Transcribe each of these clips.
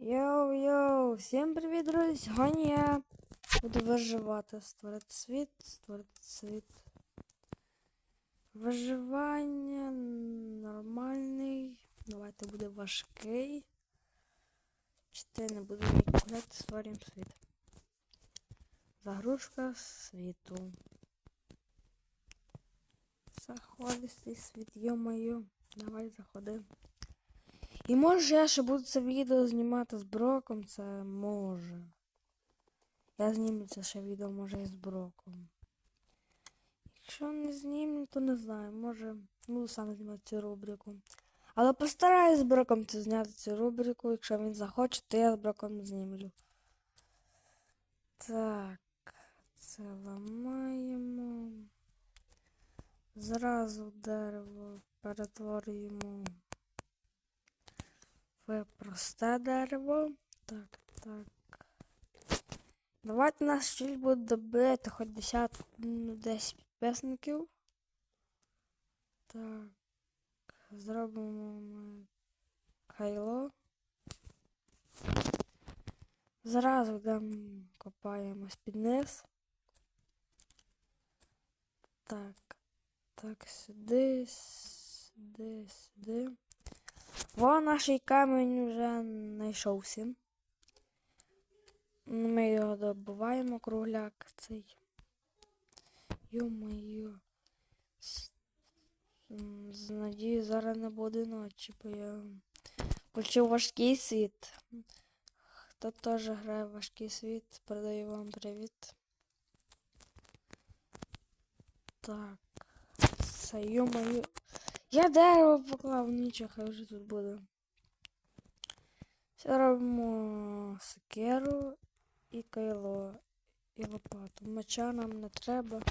Йоу-йоу, всім привіт, друзі! Сьогодні я буду виживати, створити світ, створити світ. Виживання нормальний. Давайте буде важкий. Чи не буду відкладати, створюємо світ. Загрузка світу. Заходи цей світ, йо-моє. Давай заходи. І може я ще буду це відео знімати з Броком, це може. Я зніму це ще відео може і з Броком. Якщо не зніму, то не знаю, може буду сам знімати цю рубрику. Але постараюсь з Броком це зняти цю рубрику, якщо він захоче, то я з Броком знімлю. Так, це ламаємо. Зразу дерево перетворюємо в просте дерево. Так, так. Давайте наш щіль буде добити хоч 10, ну, 10 підписників. Так. Зробимо ми кайло. Зразу йдемо копаємось під низ. Так. Так, сюди, сюди, сюди. Во наш камінь вже знайшовся. Ми його добуваємо, кругляк цей. Йо-моє. З надією зараз не буде ночі, бо я включив важкий світ. Хто теж грає в важкий світ, передаю вам привіт. Так. Це йо-моє. Я дерево поклав, нічого, хай вже тут буде. Все робимо сокеру і кайло, і лопату. Меча нам не треба,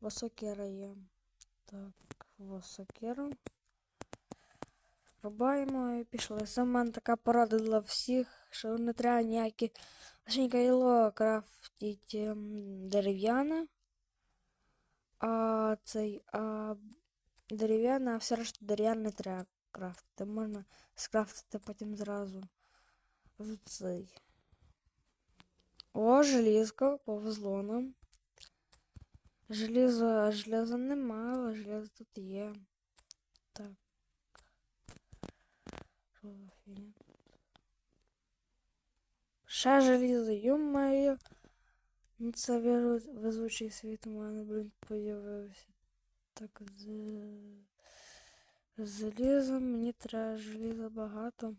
бо сокера є. Так, во сокеру. Рубаємо і пішли. Мене така порада для всіх, що не треба ніякі лише кайло крафтіть ем, дерев'яне. А цей а дерев'яна, а все решта дерев'яне не треба крафтити. Можна скрафтити потім зразу в цей. О, желізко, повезло нам. Желізо, железа нема, але железо тут є. Так. Що за фігня? Ще желізо, ё-моє. Ну це везучий світ у мене, блін, появився. Так, з... Залізом мені треба желіза багато.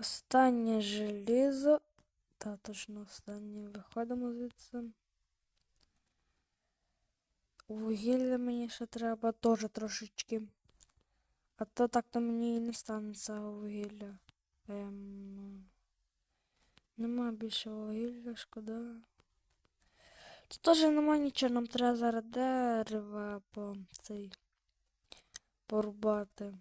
Останнє желізо. Та точно останнє. Виходимо звідси. Вугілля мені ще треба теж трошечки. А то так-то мені і не станеться вугілля. Ем... Нема більше вугілля, шкода. Тут теж нема нічого, нам треба зараз дерева по цей порубати.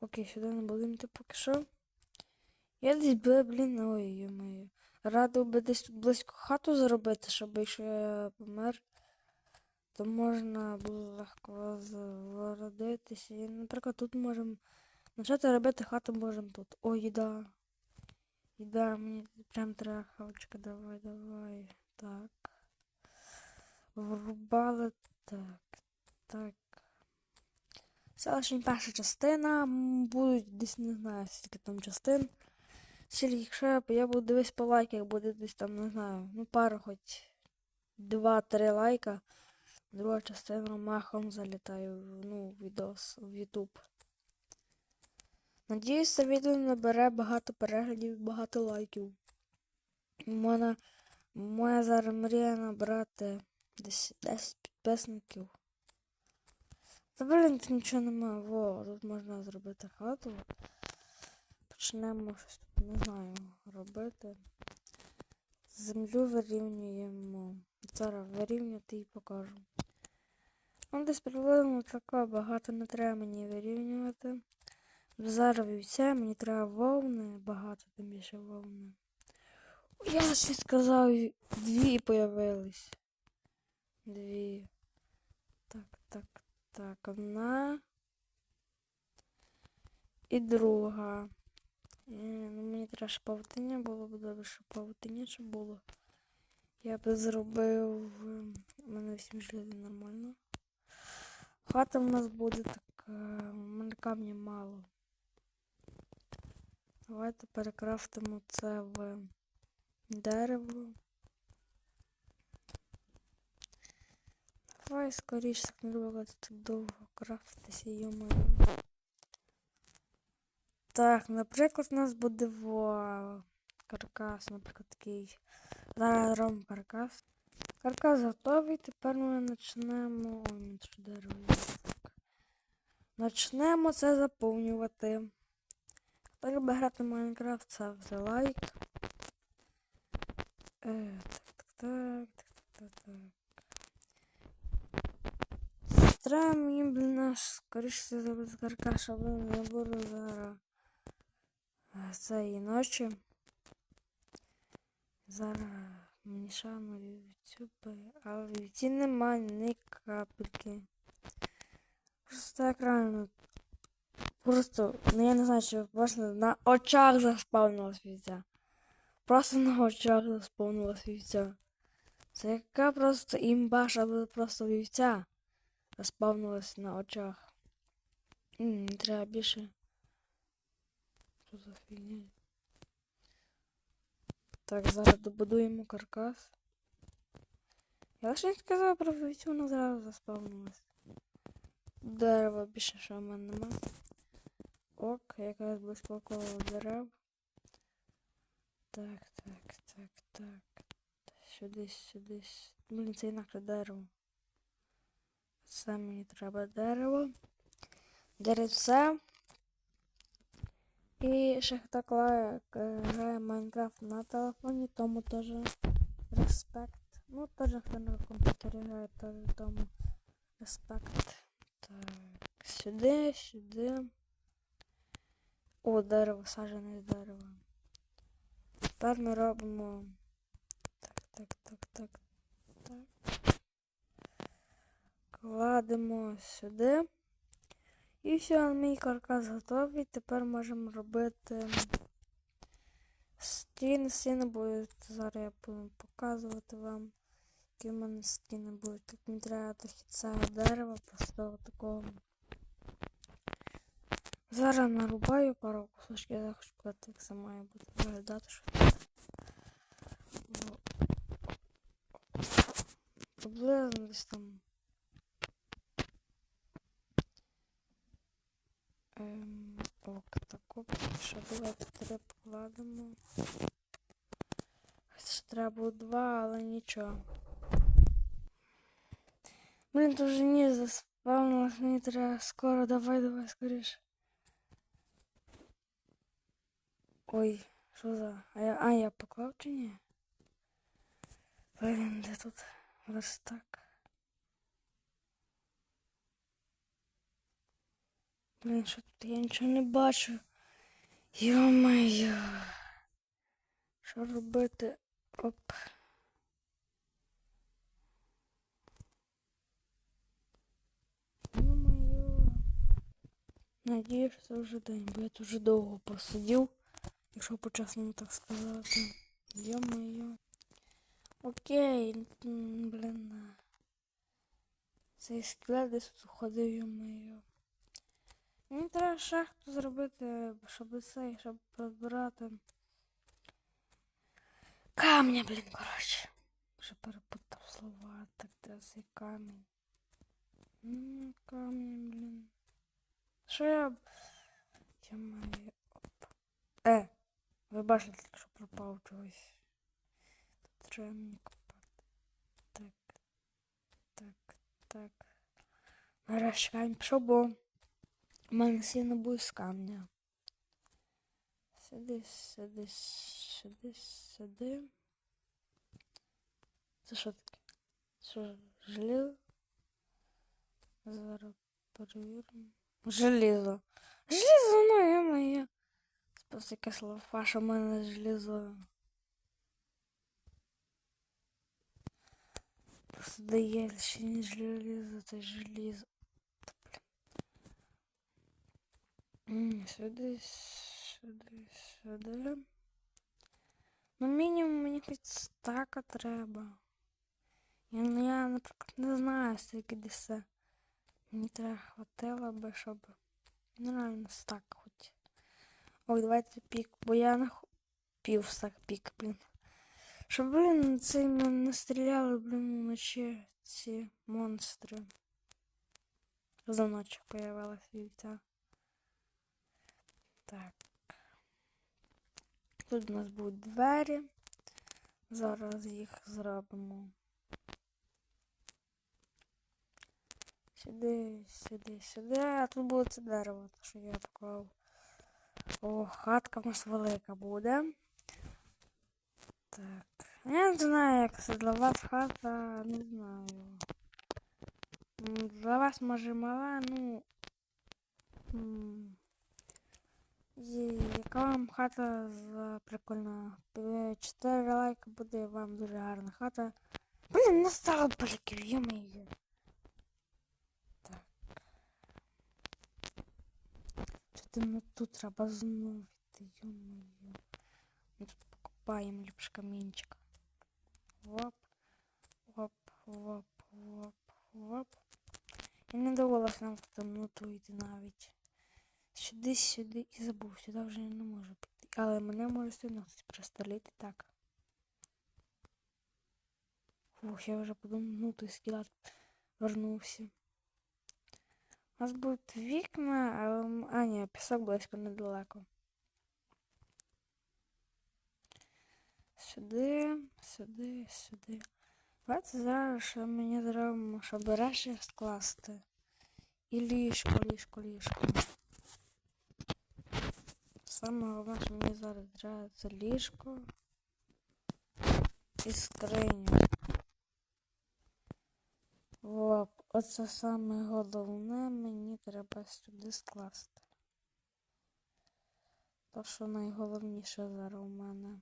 Окей, сюди не будемо йти поки що. Я десь би, блін, ой, йомаю. Радив би десь тут близько хату зробити, щоб якщо я помер, то можна було легко звородитися. І, наприклад, тут можемо почати робити хату можемо тут. О, їда. Їда, мені прям треба хавчика, давай, давай. Так. Врубали. Так. Так. Це лише перша частина. Будуть десь не знаю, скільки там частин. Якщо я, буду дивись по лайках, буде десь там, не знаю, ну пару хоч 2-3 лайка. Друга частина махом залітає ну, відос в YouTube. Надіюсь, це відео набере багато переглядів і багато лайків. У мене моя зараз мрія набрати десь 10 підписників. Та блін, тут нічого немає. Во, тут можна зробити хату. Почнемо щось тут, не знаю, робити. Землю вирівнюємо. Зараз вирівняти і покажу. Ну, десь приблизно таке багато не треба мені вирівнювати. Зараз вівця, мені треба вовни, багато тим більше вовни. Я ще сказав, дві появились. Дві. Так, так, Так, одна. І друга. Е, Ну, мені треба ще павутиння було б добре, щоб павутиння ще було. Я би зробив. ем, У мене 8 железів нормально. Хата в нас буде така. У мене камня мало. Давайте перекрафтимо це в дерево. Давай скоріше так не треба так довго крафтитися, йомаю. Так, наприклад, у нас буде во каркас, наприклад, такий. Робимо каркас. Каркас готовий, тепер ми почнемо. Так. Почнемо це заповнювати. Любить грати в Майнкрафт, ставте лайк. Е, так, так, так, так, так. Треба мені, блін, скоріше зробити каркас, щоб не було зараз е, цієї ночі. Зараз мені шану би, але вівці немає ні капельки. Просто так реально. Просто, ну я не знаю, що просто на очах заспавнилась вівця. Просто на очах заспавнилась вівця. Це яка просто імба, щоб просто вівця заспавнилась на очах. М, Не треба більше. Що за фігня? Так, зараз добудуємо каркас. Я лише не сказав про вівцю, вона зразу заспавнилась. Дерева більше що в мене нема. Ок, якраз близько около дерев. Так, так, так, так. Сюди, сюди. Блін, це інакше дерево. Це мені треба дерево. Деревце. І ще хто е, грає Майнкрафт на телефоні, тому теж респект. Ну, теж хто на комп'ютері грає, теж тому респект. Так, сюди, сюди. О, дерево, саджане дерево. Тепер ми робимо. Так, так, так, так, так. Кладемо сюди. І все, мій каркас готовий. Тепер можемо робити стіни. Стіни будуть. Зараз я буду показувати вам, які в мене стіни будуть. Тут мені треба трохи цього дерева, просто такого. Зараз нарубаю пару кусочків, я хочу показати, як це має бути виглядати. Ну, Приблизно десь там. Ем, ок, таку давайте три покладемо. Хоча треба було два, але нічого. Блін, тут вже ніж заспавнилось, мені треба скоро, давай, давай, скоріше. Ой, що за? А я, а я поклав чи ні? Блін, де тут верстак? Блін, що тут я нічого не бачу. Йо-моє. Що робити? Оп. Йо-моє. Надіюсь, це вже день, бо я тут вже довго посидів, якщо по-чесному так сказати. Йо-моє. Окей, блін. Цей скелет десь тут ходив, йо-моє. Мені треба шахту зробити, щоб цей, щоб розбирати. Камня, блін, коротше. Вже перепутав слова, так де цей камінь. Камінь, блін. Що я. Я маю. Оп. Е, ви бачите, що пропав чогось. Тут треба мені копати. Так. Так, так. Нарешті камінь пішов, бо у мене сіно буде з камня. Сюди, сюди, сюди, сюди. Це що таке? Що, желізо? Зараз перевіримо. Желізо. Желізо, ну я моє. Просто якась лафа, що в мене желізо. Просто дає ще не желізо, це желізо. Сюди, сюди, сюди. Ну, мінімум мені хоч стака треба. Я, ну, я, наприклад, не знаю, скільки десь. Мені треба хватило би, щоб. Ну, реально. Ой, давайте пік, бо я на пів стак пік, блін. Щоб, блін, цей не стріляли, блін, вночі ці монстри. За ночі появилась вівця. Так. Тут у нас будуть двері. Зараз їх зробимо. Сюди, сюди, сюди. А тут буде це дерево, то що я поклав. О, хатка в нас велика буде. Так. Я не знаю, як це для вас хата, не знаю. Для вас може мала, ну. і Яка вам хата прикольна? Е, Чотири лайки буде вам дуже гарна хата. Блін, не стало бальків, йо-моє. Що ну тут треба знову йти, йо-моє. Ми тут покупаємо ліпш камінчик. Воп, воп, воп, воп, воп. Я не довелося нам в темноту йти навіть. Сюди, сюди і забув, сюди вже не можу піти. Але мене може хтось пристрелити так. Фух, я вже подумав, ну той скелет вернувся. У нас будуть вікна, але... А, ні, пісок близько недалеко. Сюди, сюди, сюди. Давайте зараз що мені зробимо, щоб реші скласти. І ліжко, ліжко, ліжко. Саме головне, що мені зараз треба це ліжко і скриню. Оп, оце саме головне мені треба сюди скласти. То, що найголовніше зараз у мене.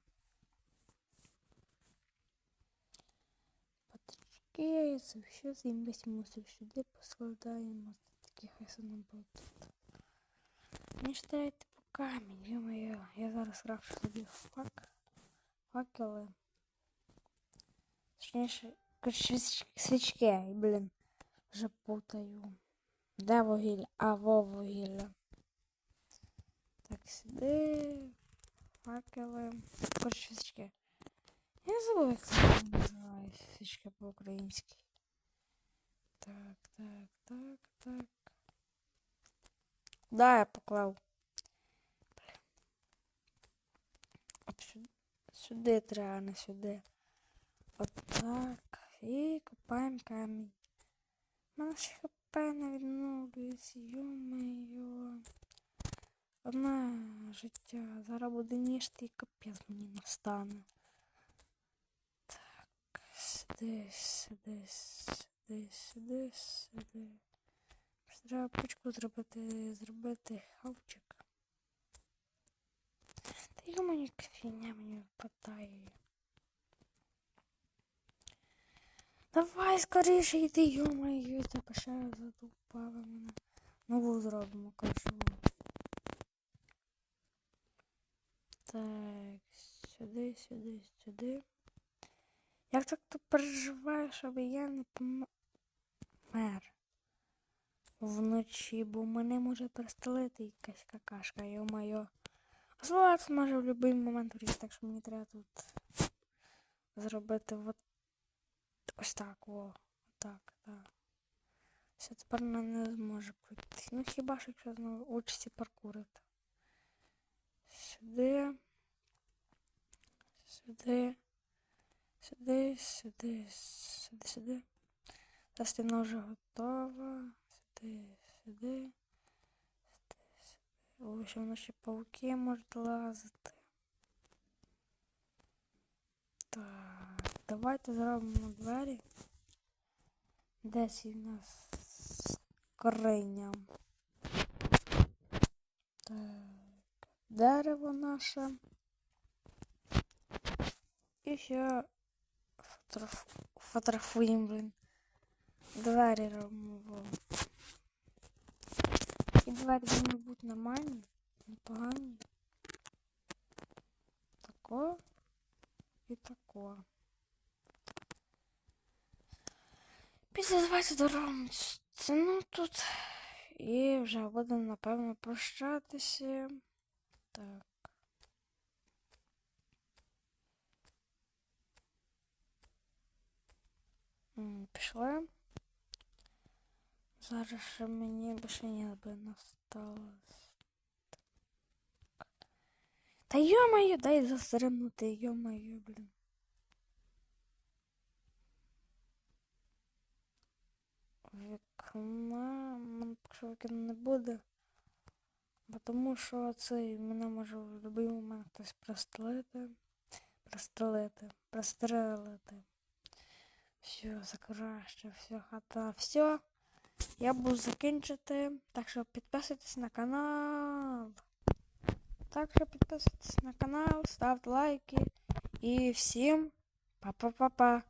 Патрички, це все займись мусор сюди поскладаємо. Такі хай не буде тут. Треба йти по камінь, ё-моё. Я зараз крафчу собі фак. Факели. Точніше, свічки, блін. Вже путаю. Де вугілля? А, во вугілля. Так, сюди. Факели. Коротше, свічки. Я забув, як це називається. Свічки по-українськи. Так, так, так, так. Да, я поклав. От сюди, сюди треба, не сюди. От так. І копаємо камінь. Мене ще хп не відновлюється, йо-моє. Одне життя. Зараз буде ніжти і капець мені настане. Так, сюди, сюди, сюди, сюди, сюди. Треба пучку зробити, зробити хавчик. Та йому ні фігня мені випадає. Давай скоріше йди, йо-моє, тебе ще мене. Нову зробимо, кажу. Так, сюди, сюди, сюди. Як так ти переживаєш, щоб я не помер вночі, бо мене може перестелити якась какашка, йо-моє. Злат може в будь-який момент врізати, так що мені треба тут зробити от ось так, о, так, так. Все, тепер вона не зможе пройти. Ну хіба що якщо знову учиться паркурити. Сюди. Сюди. Сюди, сюди, сюди, сюди. Та стіна вже готова. Сюди, сюди. Сюди, сюди. О, ще воно ще пауки можуть лазити. Так, давайте зробимо двері. Десь у нас скриня. Так, дерево наше. І ще фотограф... фотографуємо, блин. Двері робимо. І давайте зі мною нормальні, непогані. Тако і тако. Після 22 ціну тут. І вже будемо, напевно, прощатися. Так. Пішли. Зараз ще мені більше не осталось. Та йо-моє, дай застримнути, йо-моє, блін. Вікна, м, не буде. Бо Тому що цей мене може в будь-який момент хтось прострелити. Прострелити. Прострелити. Все, закраще, все, хата, все. Я буду закінчити. Так що підписуйтесь на канал. Так що підписуйтесь на канал, ставте лайки. І всім па-па-па-па.